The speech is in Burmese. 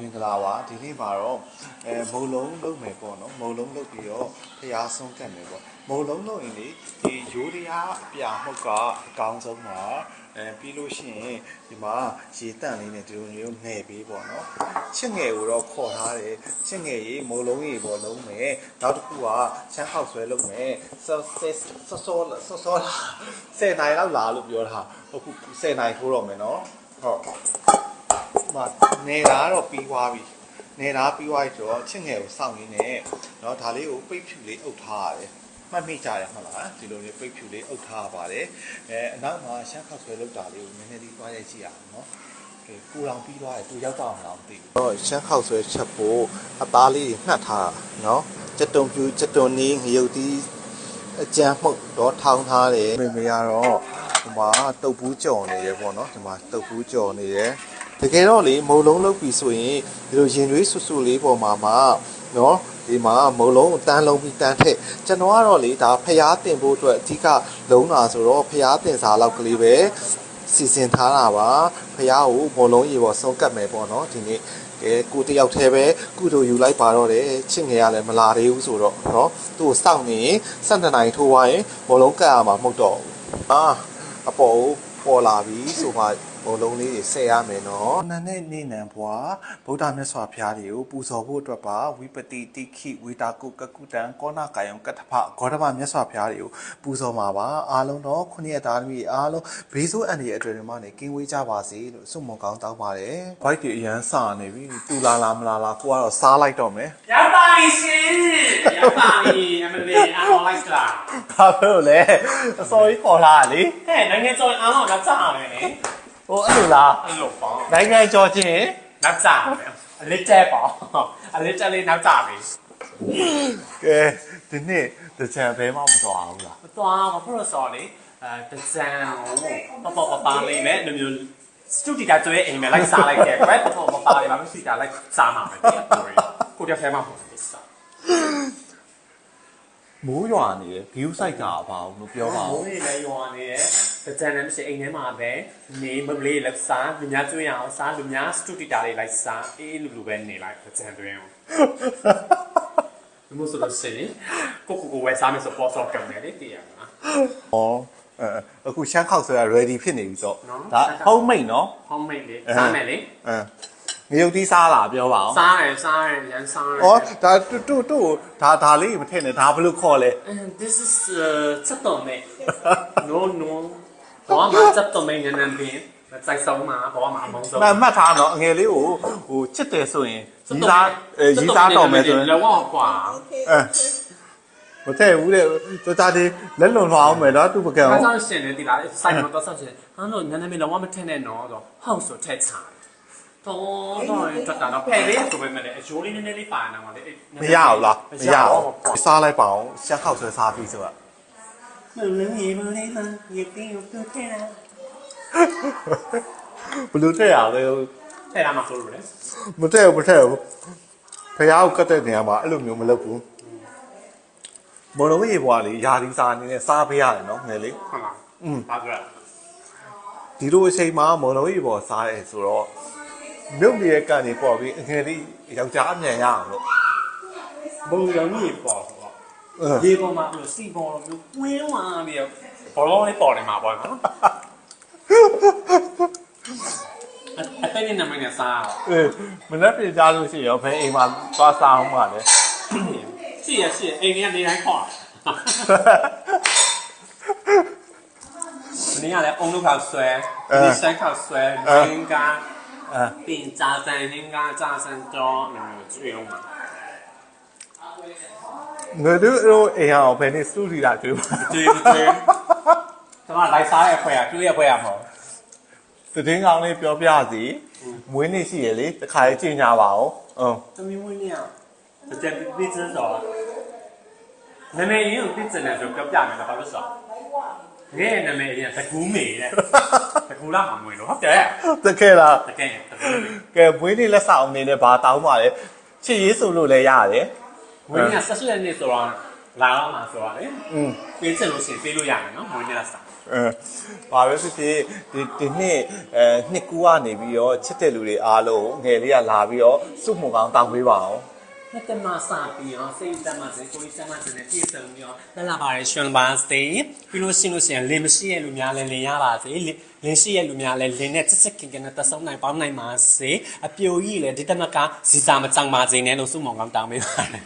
မင်္ဂလာပါဒီနေ့မှာတော့အဲမုံလုံးလုပ်မယ်ပေါ့နော်မုံလုံးလုပ်ပြီးတော့ဖျားဆုံးကတ်မယ်ပေါ့မုံလုံးလုပ်ရင်လေဒီရိုးတရားအပြာမှုတ်ကအကောင်းဆုံးပါအဲပြီးလို့ရှိရင်ဒီမှာရေတန့်လေးနဲ့ဒီလိုမျိုးနှဲ့ပေးပေါ့နော်ချစ်ငယ်ကိုတော့ခေါ်ထားတယ်ချစ်ငယ်ရေမုံလုံးရေပေါ့လုံးမယ်နောက်တစ်ခုကချမ်းခောက်ဆွဲလုပ်မယ်စောစောစောစောစောစော10နိုင်လောက်လာလို့ပြောတာအခု10နိုင်ထိုးတော့မယ်နော်ဟုတ် ဟိုနေတာကတော့ပြီးသွားပြီနေတာပြီးသွားပြီဆိုတော့ချစ်ငယ်ကိုစောင့်ရင်းနဲ့เนาะဒါလေးကိုပိတ်ဖြူလေးအုပ်ထားရတယ်မှတ်မိကြရမှာလားဒီလိုလေးပိတ်ဖြူလေးအုပ်ထားပါတယ်အဲအနောက်မှာရှမ်းခောက်ဆွဲလောက်တာလေးကိုနည်းနည်းလေးသွားရိုက်ကြည့်ရအောင်เนาะကဲကိုတော်ပြီးသွားတယ်သူရောက်တော့မလားမသိဘူးတော့ရှမ်းခောက်ဆွဲချက်ဖို့အသားလေးနှက်ထားတာเนาะကြက်တုံပြူကြက်တုံနီးငရုတ်တီးအကြမ်းမှုတ်တော့ထောင်းထားတယ်မေမေကတော့ဒီမှာတုတ်ဘူးကြော်နေတယ်ပေါ့เนาะဒီမှာတုတ်ဘူးကြော်နေတယ် တကယ်တော့လေမုံလုံးလုပ်ပြီဆိုရင်ဒီလိုရင်သွေးဆူဆူလေးပေါ်မှာမှာနော်ဒီမှာမုံလုံးတန်းလုံးပြီးတန်းထက်ကျွန်တော်ကတော့လေဒါဖျားတင်ဖို့အတွက်အဓိကလုံးတာဆိုတော့ဖျားတင်စားလောက်ကလေးပဲစီစဉ်ထားတာပါဖျားကိုမုံလုံးရေပေါ်ဆုံးကတ်မယ်ပေါ့နော်ဒီနေ့ကဲကိုတယောက်တည်းပဲကုတို့ယူလိုက်ပါတော့တယ်ချစ်ငယ်ရလည်းမလာသေးဘူးဆိုတော့နော်သူ့ကိုစောင့်နေရင်12နိုင်ထိုးသွားရင်မုံလုံးကတ်ရမှာမဟုတ်တော့ဘူးအာအပေါ်ကိုပေါ်လာပြီဆိုမှ ဘုံလုံးလေးတွေဆက်ရမယ်နော်။နနဲ့နေနံဘွားဗုဒ္ဓမြတ်စွာဘုရားတွေကိုပူဇော်ဖို့အတွက်ပါဝိပတိတိခိဝေတာကုကကုတံကောနာကာယံကတ္ထဖဂေါတမမြတ်စွာဘုရားတွေကိုပူဇော်မှာပါအားလုံးတော့ခုနှစ်ရက်သားသမီးအားလုံးဘေးဆိုးအန္တရာယ်အတွက်တွေမှနေကင်းဝေးကြပါစေလို့ဆုမွန်ကောင်းတောင်းပါတယ်။ဘိုက်တွေအရန်စာနေပြီ။တူလာလာမလာလာကိုကတော့စားလိုက်တော့မယ်ရပါလိရှင်ရပါလိအမလေးအမောလိုက်လား။ဘာဖြစ်လို့လဲ။အစော်ကြီးခေါ်လာလေဟဲ့နိုင်ငံကျော်အားလုံးနောက်ကျမယ်လေ။ ဟိုအဲ့လိုလားအဲ့လိုပေါ့။နိုင်ငံကျော်ချင်းနောက်ကျမယ်အလေးကျဲပေါ့အလေးကျဲလေးနောက်ကျပြီကဲဒီနေ့တကြံဘဲမှမတော်ဘူးလားမတော်ဘာဖြစ်လို့ဆိုလေအဲတကြံကိုပပပပါလေးနဲ့လိုမျိုးစတူဒီတာကျွေးအိမ်မှာလိုက်စားလိုက်တယ်ကွယ်ပပပပါလေးမှာမရှိတာလိုက်စားမှာပဲကိုတည်းဖဲမှာပေါ့စား မိုးရွာနေတယ် view site ကဘာအောင်လို့ပြောပါဦးမိုးရေလည်းရွာနေတယ်တကြံလည်းမရှိအိမ်ထဲမှာပဲနေမပလေးလက်စားလူများကျွေးရအောင်စားလူများစတူဒီတာလေးလိုက်စားအေးလူလူပဲနေလိုက်တကြံတွင်းအောင်ဘယ်လိုဆိုလို့ရှိရင်ကိုကိုကိုဝယ်စားမယ်ဆိုပေါ်ဆော့ကံမယ်လေတည်ရမှာဩအဲအခုရှမ်းခောက်ဆိုတာ ready ဖြစ်နေပြီဆိုနော်ဒါ homemade နော်ဟောင်းမိတ်လေစားမယ်လေအဲင ရုတ်တီးစားလာပြောပါဦးစားရယ်စားရယ်ရန်စားရယ်ဩဒါတူတူတူဒါဒါလေးမထည့်နဲ့ဒါဘယ်လိုခေါ်လဲ And this is uh ချက်တော်မေ no no ဘာမှချက်တော်မေနန်းနန်းပင်စိုက်ဆုံးမှာဘာမှအမောင်းဆုံးမှတ်မှတ်ထားနော်အငယ်လေးကိုဟိုချစ်တယ်ဆိုရင်ရီးသားအဲရီးသားတော်မယ်ဆိုရင်လောကကွာအဲမထည့်ဘူးတဲ့တော်တာဒီလက်လွန်သွားအောင်မယ်နော်သူပကံအားဆောင်ရှင်နေဒီလားစိုက်မတော့ဆောက်ရှင်ဟာတော့နန်းနန်းပင်လောကမထက်နဲ့နော်တော့ဟောက်ဆိုထက်ချာ တော့တော့တက်တာတော့ဖယ်လေးဆိုပေမဲ့လည်းအယိုးလေးနည်းနည်းလေးပါနေမှာလေမရဘူးလားမရဘူးစားလိုက်ပါအောင်ရှမ်းခောက်ဆွဲစားပြီးဆိုတော့မလေးမလေးမရေတင်းကိုပြတဲ့လားဘယ်လိုထည့်ရလဲထဲလာမှာဆိုလို့လေမထည့်ဘူးမထည့်ဘူးဖះကိုကတ်တဲ့နေရာမှာအဲ့လိုမျိုးမလုပ်ဘူးမုံလုံးရေဘွားလေးယာဒီစာအနေနဲ့စားပေးရတယ်နော်ငယ်လေးဟုတ်လားอืมဘာပြောလဲဒီလိုအချိန်မှာမုံလုံးရေပေါ်စားရဲဆိုတော့ မြုပ်နေတဲ့ကနေပေါ်ပြီးအငယ်လေးယောက်ျားအမြန်ရအောင်လို့ဘုံရုံကြီးပေါ်ဆိုတော့အင်းရေပေါ်မှာအဲ့လိုစီပေါ်လိုမျိုးဝင်းဝါပြီးတော့ဘောလုံးလေးပေါ်နေမှာပေါ့နော်အတဲ့နဲ့နမနဲ့စားအေးမနေ့ပြင်ကြလို့ရှိရောဘယ်အိမ်မှာသွားစားအောင်ပါလဲရှိရရှိအိမ်ကနေတိုင်းခေါ်ဒီကလည်းအုံလို့ခောက်ဆွဲဒီဆိုင်ခောက်ဆွဲငင်းကား အဲ ပြင်炸散应该炸散多有没有作用嘛？ ငါတို့အဲ့အိမ်အောင်ဘယ်နေစတူဒီလာတွေ့ပါ 对不对？怎么来啥也会啊？就也会啊嘛？ သတင်းကောင်းလေးပြောပြစီမွေးနေ့ရှိရလေတခါလေးကြင်ညာပါအောင်ဟုတ် 怎么会那样？这这荔枝少啊？那边也有荔枝呢，就表表面的好多少。你那边也是古美的，是古拉蛮美的，好的。 တကယ်လား 这个这个， ကဲ ကဲဘွေးနေလက်ဆောင်နေနဲ့ဘာတောင်းပါလဲချစ်ရေးဆိုလို့လည်းရတယ်မွေးနေ့က16ရက်နေ့ဆိုတော့လာတော့မှာဆိုတော့လေอืมပေးချင်လို့ရှိရင်ပေးလို့ရတယ်နော်မွေးနေ့ကစားအဲဘာပဲဖြစ်ဖြစ်ဒီဒီနှစ်အဲနှစ်ကူကနေပြီးတော့ချစ်တဲ့လူတွေအားလုံးငယ်လေးကလာပြီးတော့စုမှုကောင်းတောင်းပေးပါအောင် နှစ်တမစပြီးတော့စိတ်တမစကိုယ်စမစနဲ့ပြည့်စုံပြီးတော့လက်လာပါတယ်ရှင်ပါစေပြီးလို့ရှိလို့ရှိရင်လင်မရှိရဲ့လူများလည်းလင်ရပါစေလင်လင်ရှိရဲ့လူများလည်းလင်နဲ့စစ်စစ်ကင်ကင်နဲ့တဆုံနိုင်ပေါင်းနိုင်ပါစေအပြိုကြီးလည်းဒီတမကစီစာမကြောင်ပါစေနဲ့လို့စုမောင်ကောင်းတောင်းပေးပါတယ်